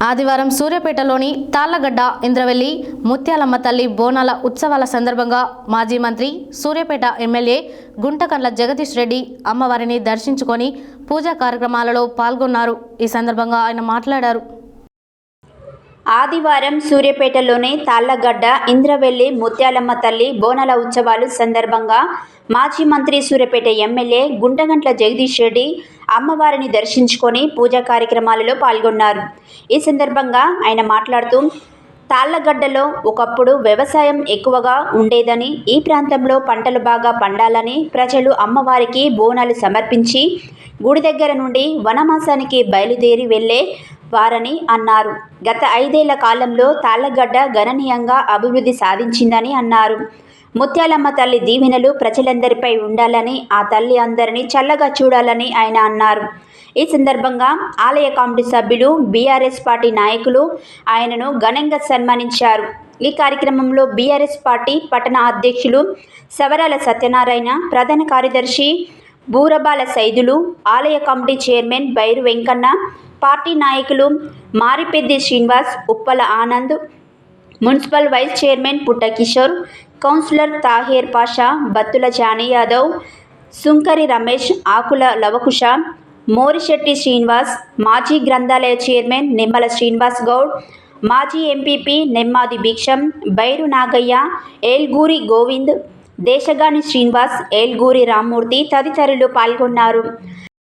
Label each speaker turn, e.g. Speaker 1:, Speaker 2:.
Speaker 1: ఆదివారం సూర్యాపేటలోని తాళ్ళగడ్డ ఇంద్రవెల్లి ముత్యాలమ్మ తల్లి బోనాల ఉత్సవాల సందర్భంగా మాజీ మంత్రి సూర్యాపేట ఎమ్మెల్యే గుంటకండ్ల జగదీష్ రెడ్డి అమ్మవారిని దర్శించుకొని పూజా కార్యక్రమాలలో పాల్గొన్నారు. ఈ సందర్భంగా ఆయన మాట్లాడారు.
Speaker 2: ఆదివారం సూర్యాపేటలోని తాళ్ళగడ్డ ఇంద్రవెల్లి ముత్యాలమ్మ తల్లి బోనాల ఉత్సవాలు సందర్భంగా మాజీ మంత్రి సూర్యాపేట ఎమ్మెల్యే గుంటగంట్ల జగదీష్ రెడ్డి అమ్మవారిని దర్శించుకొని పూజా కార్యక్రమాలలో పాల్గొన్నారు. ఈ సందర్భంగా ఆయన మాట్లాడుతూ తాళ్ళగడ్డలో ఒకప్పుడు వ్యవసాయం ఎక్కువగా ఉండేదని ఈ ప్రాంతంలో పంటలు బాగా పండాలని ప్రజలు అమ్మవారికి బోనాలు సమర్పించి గుడి దగ్గర నుండి వనమాసానికి బయలుదేరి వెళ్ళే వారని అన్నారు. గత ఐదేళ్ళ కాలంలో తాళ్ళగడ్డ గణనీయంగా అభివృద్ధి సాధించిందని అన్నారు. ముత్యాలమ్మ తల్లి దీవెనలు ప్రజలందరిపై ఉండాలని ఆ తల్లి అందరినీ చల్లగా చూడాలని ఆయన అన్నారు. ఈ సందర్భంగా ఆలయ కమిటీ సభ్యులు బీఆర్ఎస్ పార్టీ నాయకులు ఆయనను ఘనంగా సన్మానించారు. ఈ కార్యక్రమంలో బీఆర్ఎస్ పార్టీ పట్టణ అధ్యక్షులు సవరాల సత్యనారాయణ ప్రధాన కార్యదర్శి బూరబాల సైదులు ఆలయ committee chairman Bairu Venkanna party నాయకులు Maripeddi Srinivas Uppala Anand municipal vice chairman Putta Kishore councillor Taher Pasha Battula Jani Yadav Sunkari Ramesh Akula లవకుష Morisetti Srinivas మాజీ గ్రంథాలయ చైర్మన్ నిమ్మల శ్రీనివాస్ గౌడ్ మాజీ ఎంపీపీ నెమ్మాది భీక్షం బైరు నాగయ్య ఏల్గూరి గోవింద్ దేశగాని శ్రీనివాస్ ఏల్గూరి రామ్మూర్తి తదితరులు పాల్గొన్నారు.